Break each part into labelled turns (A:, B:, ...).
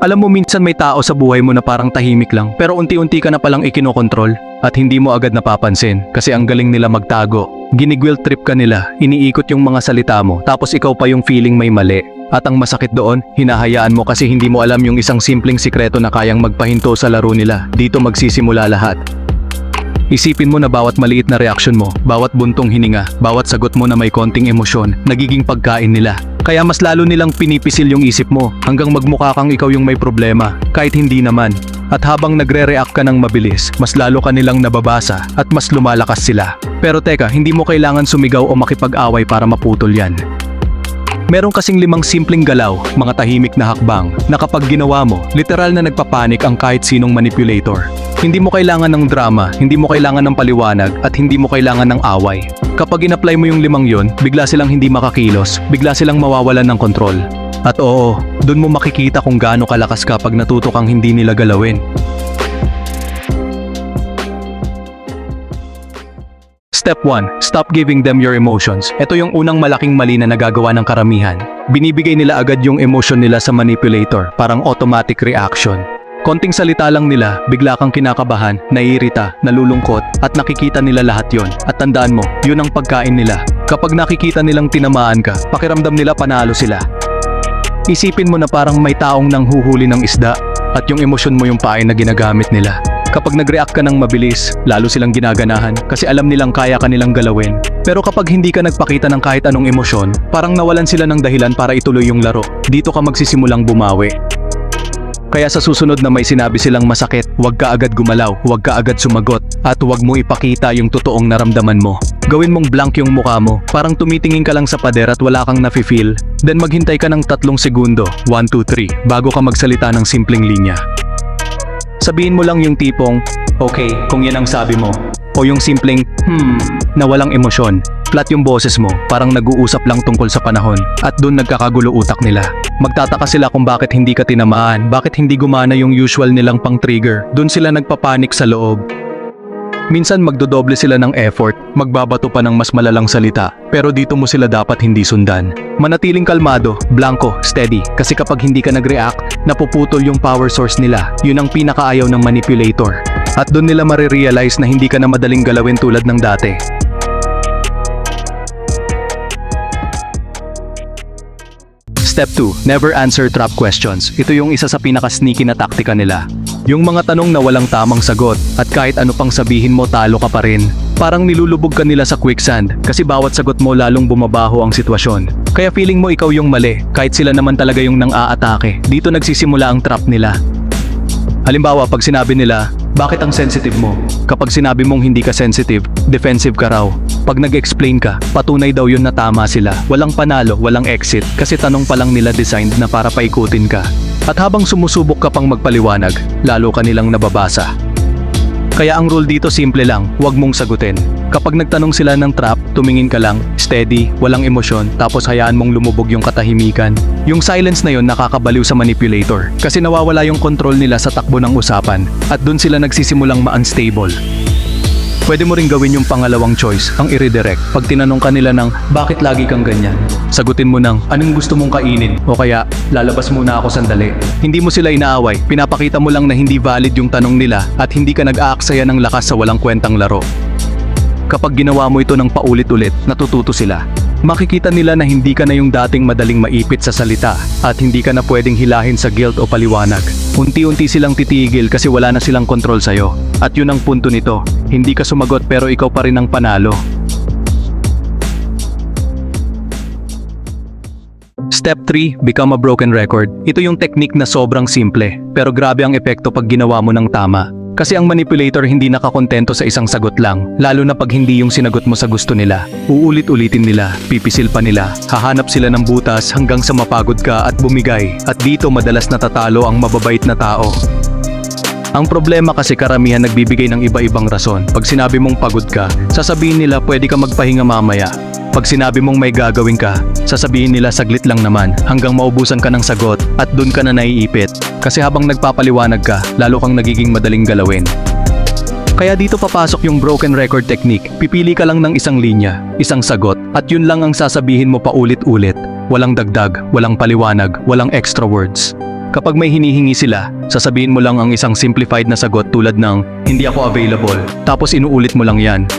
A: Alam mo minsan may tao sa buhay mo na parang tahimik lang pero unti-unti ka na palang ikinokontrol at hindi mo agad napapansin kasi ang galing nila magtago. Ginigwill trip ka nila, iniikot yung mga salita mo tapos ikaw pa yung feeling may mali. At ang masakit doon, hinahayaan mo kasi hindi mo alam yung isang simpleng sikreto na kayang magpahinto sa laro nila. Dito magsisimula lahat. Isipin mo na bawat maliit na reaksyon mo, bawat buntong hininga, bawat sagot mo na may konting emosyon, nagiging pagkain nila. Kaya mas lalo nilang pinipisil yung isip mo hanggang magmukha kang ikaw yung may problema, kahit hindi naman. At habang nagre-react ka ng mabilis, mas lalo ka nilang nababasa at mas lumalakas sila. Pero teka, hindi mo kailangan sumigaw o makipag-away para maputol yan. Meron kasing limang simpleng galaw, mga tahimik na hakbang, na kapag ginawa mo, literal na nagpapanik ang kahit sinong manipulator. Hindi mo kailangan ng drama, hindi mo kailangan ng paliwanag, at hindi mo kailangan ng away. Kapag in-apply mo yung limang yon, bigla silang hindi makakilos, bigla silang mawawalan ng kontrol. At oo, dun mo makikita kung gaano kalakas ka pag natuto kang hindi nila galawin. Step 1. Stop giving them your emotions. Ito yung unang malaking mali na nagagawa ng karamihan. Binibigay nila agad yung emotion nila sa manipulator, parang automatic reaction. Konting salita lang nila, bigla kang kinakabahan, naiirita, nalulungkot, at nakikita nila lahat yon. At tandaan mo, yun ang pagkain nila. Kapag nakikita nilang tinamaan ka, pakiramdam nila panalo sila. Isipin mo na parang may taong nang huhuli ng isda, at yung emosyon mo yung pain na ginagamit nila. Kapag nag-react ka ng mabilis, lalo silang ginaganahan kasi alam nilang kaya ka nilang galawin. Pero kapag hindi ka nagpakita ng kahit anong emosyon, parang nawalan sila ng dahilan para ituloy yung laro. Dito ka magsisimulang bumawi. Kaya sa susunod na may sinabi silang masakit, huwag ka agad gumalaw, huwag ka agad sumagot, at huwag mo ipakita yung totoong naramdaman mo. Gawin mong blank yung mukha mo, parang tumitingin ka lang sa pader at wala kang nafe-feel. Then maghintay ka ng tatlong segundo, 1, 2, 3, bago ka magsalita ng simpleng linya. Sabihin mo lang yung tipong, okay, kung yan ang sabi mo. O yung simpleng, hmm, na walang emosyon. Flat yung boses mo, parang nag-uusap lang tungkol sa panahon. At doon nagkakagulo utak nila. Magtataka sila kung bakit hindi ka tinamaan, bakit hindi gumana yung usual nilang pang-trigger. Doon sila nagpapanik sa loob. Minsan magdodoble sila ng effort, magbabato pa ng mas malalang salita, pero dito mo sila dapat hindi sundan. Manatiling kalmado, blanco, steady, kasi kapag hindi ka nag-react, napuputol yung power source nila. Yun ang pinakaayaw ng manipulator. At doon nila marirealize na hindi ka na madaling galawin tulad ng dati. Step 2. Never answer trap questions. Ito yung isa sa pinaka-sneaky na taktika nila. Yung mga tanong na walang tamang sagot at kahit ano pang sabihin mo talo ka pa rin. Parang nilulubog ka nila sa quicksand kasi bawat sagot mo lalong bumabaho ang sitwasyon. Kaya feeling mo ikaw yung mali kahit sila naman talaga yung nang aatake. Dito nagsisimula ang trap nila. Halimbawa, pag sinabi nila, bakit ang sensitive mo? Kapag sinabi mong hindi ka sensitive, defensive ka raw. Pag nag-explain ka, patunay daw yun na tama sila. Walang panalo, walang exit, kasi tanong pa lang nila designed na para paikutin ka. At habang sumusubok ka pang magpaliwanag, lalo ka nilang nababasa. Kaya ang rule dito simple lang, huwag mong sagutin. Kapag nagtanong sila ng trap, tumingin ka lang, steady, walang emosyon, tapos hayaan mong lumubog yung katahimikan. Yung silence na yon nakakabaliw sa manipulator kasi nawawala yung control nila sa takbo ng usapan at dun sila nagsisimulang ma-unstable. Pwede mo ring gawin yung pangalawang choice, ang i-redirect. Pag tinanong ka nila ng, bakit lagi kang ganyan? Sagutin mo ng, anong gusto mong kainin? O kaya, lalabas muna ako sandali. Hindi mo sila inaaway, pinapakita mo lang na hindi valid yung tanong nila at hindi ka nag-aaksaya ng lakas sa walang kwentang laro. Kapag ginawa mo ito ng paulit-ulit, natututo sila. Makikita nila na hindi ka na yung dating madaling maipit sa salita at hindi ka na pwedeng hilahin sa guilt o paliwanag. Unti-unti silang titigil kasi wala na silang kontrol sa'yo. At yun ang punto nito, hindi ka sumagot pero ikaw pa rin ang panalo. Step 3, become a broken record. Ito yung technique na sobrang simple, pero grabe ang epekto pag ginawa mo ng tama. Kasi ang manipulator hindi nakakontento sa isang sagot lang, lalo na pag hindi yung sinagot mo sa gusto nila. Uulit-ulitin nila, pipisil pa nila, hahanap sila ng butas hanggang sa mapagod ka at bumigay. At dito madalas natatalo ang mababait na tao. Ang problema kasi karamihan nagbibigay ng iba-ibang rason. Pag sinabi mong pagod ka, sasabihin nila pwede ka magpahinga mamaya. Pag sinabi mong may gagawin ka, sasabihin nila saglit lang naman hanggang maubusan ka ng sagot at dun ka na naiipit. Kasi habang nagpapaliwanag ka, lalo kang nagiging madaling galawin. Kaya dito papasok yung broken record technique. Pipili ka lang ng isang linya, isang sagot, at yun lang ang sasabihin mo pa ulit-ulit. Walang dagdag, walang paliwanag, walang extra words. Kapag may hinihingi sila, sasabihin mo lang ang isang simplified na sagot tulad ng, hindi ako available, tapos inuulit mo lang yan.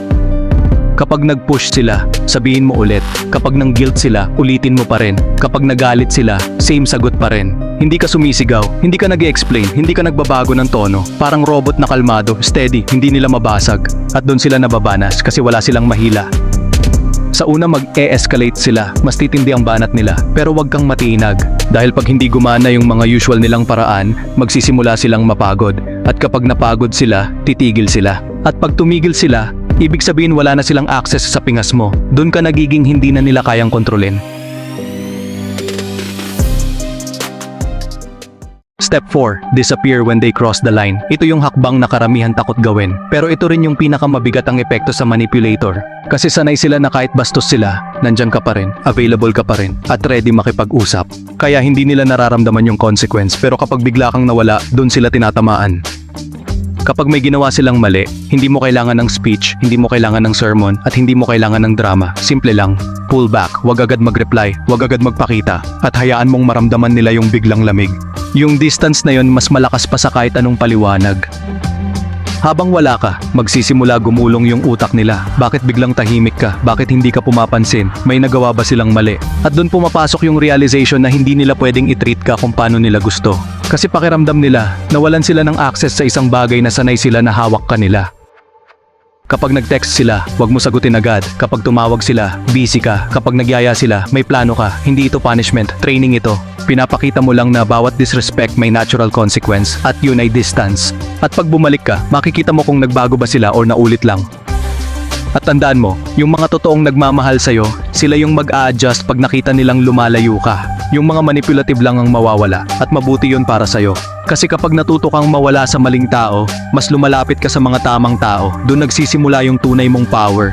A: Kapag nag-push sila, sabihin mo ulit. Kapag nang guilt sila, ulitin mo pa rin. Kapag nagalit sila, same sagot pa rin. Hindi ka sumisigaw, hindi ka nag explain hindi ka nagbabago ng tono. Parang robot na kalmado, steady, hindi nila mabasag. At doon sila nababanas kasi wala silang mahila. Sa una mag-e-escalate sila, mas titindi ang banat nila, pero wag kang matinag. Dahil pag hindi gumana yung mga usual nilang paraan, magsisimula silang mapagod. At kapag napagod sila, titigil sila. At pag tumigil sila, ibig sabihin wala na silang access sa pingas mo. Doon ka nagiging hindi na nila kayang kontrolin. Step 4. Disappear when they cross the line. Ito yung hakbang na karamihan takot gawin. Pero ito rin yung pinakamabigat ang epekto sa manipulator. Kasi sanay sila na kahit bastos sila, nandyan ka pa rin, available ka pa rin, at ready makipag-usap. Kaya hindi nila nararamdaman yung consequence pero kapag bigla kang nawala, doon sila tinatamaan. Kapag may ginawa silang mali, hindi mo kailangan ng speech, hindi mo kailangan ng sermon, at hindi mo kailangan ng drama. Simple lang. Pull back, wag agad mag-reply, wag agad magpakita, at hayaan mong maramdaman nila yung biglang lamig. Yung distance na yon mas malakas pa sa kahit anong paliwanag. Habang wala ka, magsisimula gumulong yung utak nila. Bakit biglang tahimik ka? Bakit hindi ka pumapansin? May nagawa ba silang mali? At doon pumapasok yung realization na hindi nila pwedeng itreat ka kung paano nila gusto. Kasi pakiramdam nila, nawalan sila ng access sa isang bagay na sanay sila na hawak ka nila. Kapag nag-text sila, huwag mo sagutin agad. Kapag tumawag sila, busy ka. Kapag nagyaya sila, may plano ka. Hindi ito punishment, training ito. Pinapakita mo lang na bawat disrespect may natural consequence at yun ay distance. At pag bumalik ka, makikita mo kung nagbago ba sila or naulit lang. At tandaan mo, yung mga totoong nagmamahal sa'yo, sila yung mag-a-adjust pag nakita nilang lumalayo ka. Yung mga manipulative lang ang mawawala at mabuti yun para sa'yo. Kasi kapag natuto kang mawala sa maling tao, mas lumalapit ka sa mga tamang tao. Doon nagsisimula yung tunay mong power.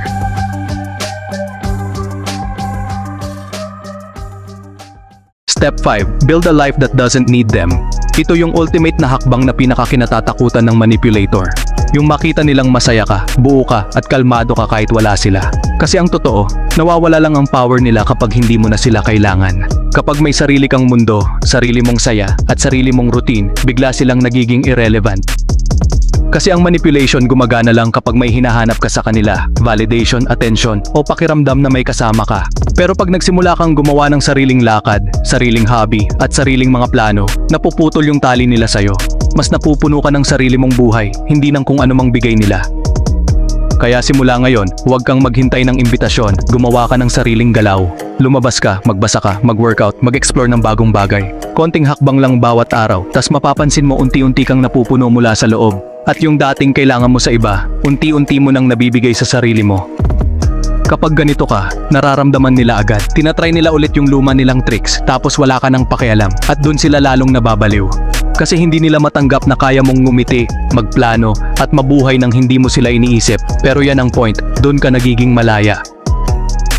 A: Step 5. Build a life that doesn't need them. Ito yung ultimate na hakbang na pinakakinatatakutan ng manipulator. Yung makita nilang masaya ka, buo ka, at kalmado ka kahit wala sila. Kasi ang totoo, nawawala lang ang power nila kapag hindi mo na sila kailangan. Kapag may sarili kang mundo, sarili mong saya, at sarili mong routine, bigla silang nagiging irrelevant. Kasi ang manipulation gumagana lang kapag may hinahanap ka sa kanila, validation, attention, o pakiramdam na may kasama ka. Pero pag nagsimula kang gumawa ng sariling lakad, sariling hobby, at sariling mga plano, napuputol yung tali nila sa'yo. Mas napupuno ka ng sarili mong buhay, hindi ng kung anumang bigay nila. Kaya simula ngayon, huwag kang maghintay ng imbitasyon, gumawa ka ng sariling galaw. Lumabas ka, magbasa ka, mag-workout, mag-explore ng bagong bagay. Konting hakbang lang bawat araw, tas mapapansin mo unti-unti kang napupuno mula sa loob. At yung dating kailangan mo sa iba, unti-unti mo nang nabibigay sa sarili mo. Kapag ganito ka, nararamdaman nila agad. Tinatry nila ulit yung luma nilang tricks, tapos wala ka nang pakialam, at dun sila lalong nababaliw. Kasi hindi nila matanggap na kaya mong ngumiti, magplano, at mabuhay nang hindi mo sila iniisip. Pero yan ang point, dun ka nagiging malaya.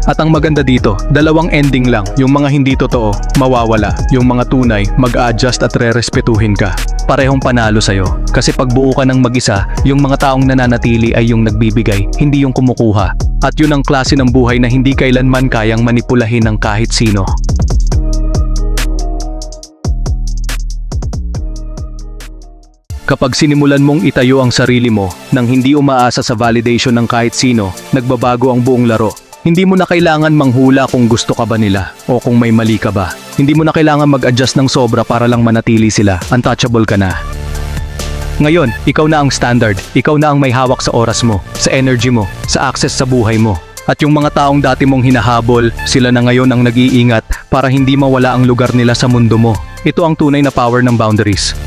A: At ang maganda dito, dalawang ending lang. Yung mga hindi totoo, mawawala. Yung mga tunay, mag-adjust at re-respetuhin ka. Parehong panalo sa'yo. Kasi pag buo ka ng mag-isa, yung mga taong nananatili ay yung nagbibigay, hindi yung kumukuha. At yun ang klase ng buhay na hindi kailanman kayang manipulahin ng kahit sino. Kapag sinimulan mong itayo ang sarili mo nang hindi umaasa sa validation ng kahit sino, nagbabago ang buong laro. Hindi mo na kailangan manghula kung gusto ka ba nila o kung may mali ka ba. Hindi mo na kailangan mag-adjust ng sobra para lang manatili sila. Untouchable ka na. Ngayon, ikaw na ang standard. Ikaw na ang may hawak sa oras mo, sa energy mo, sa access sa buhay mo. At yung mga taong dati mong hinahabol, sila na ngayon ang nag-iingat para hindi mawala ang lugar nila sa mundo mo. Ito ang tunay na power ng boundaries.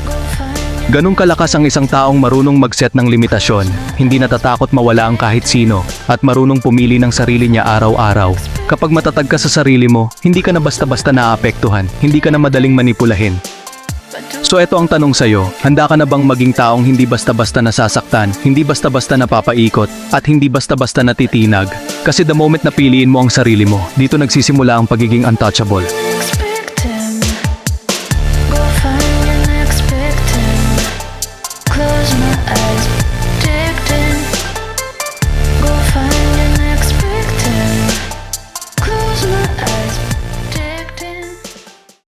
A: Ganong kalakas ang isang taong marunong mag-set ng limitasyon, hindi natatakot mawala ang kahit sino, at marunong pumili ng sarili niya araw-araw. Kapag matatag ka sa sarili mo, hindi ka na basta-basta naapektuhan, hindi ka na madaling manipulahin. So eto ang tanong sa'yo, handa ka na bang maging taong hindi basta-basta nasasaktan, hindi basta-basta napapaikot, at hindi basta-basta natitinag? Kasi the moment na piliin mo ang sarili mo, dito nagsisimula ang pagiging untouchable.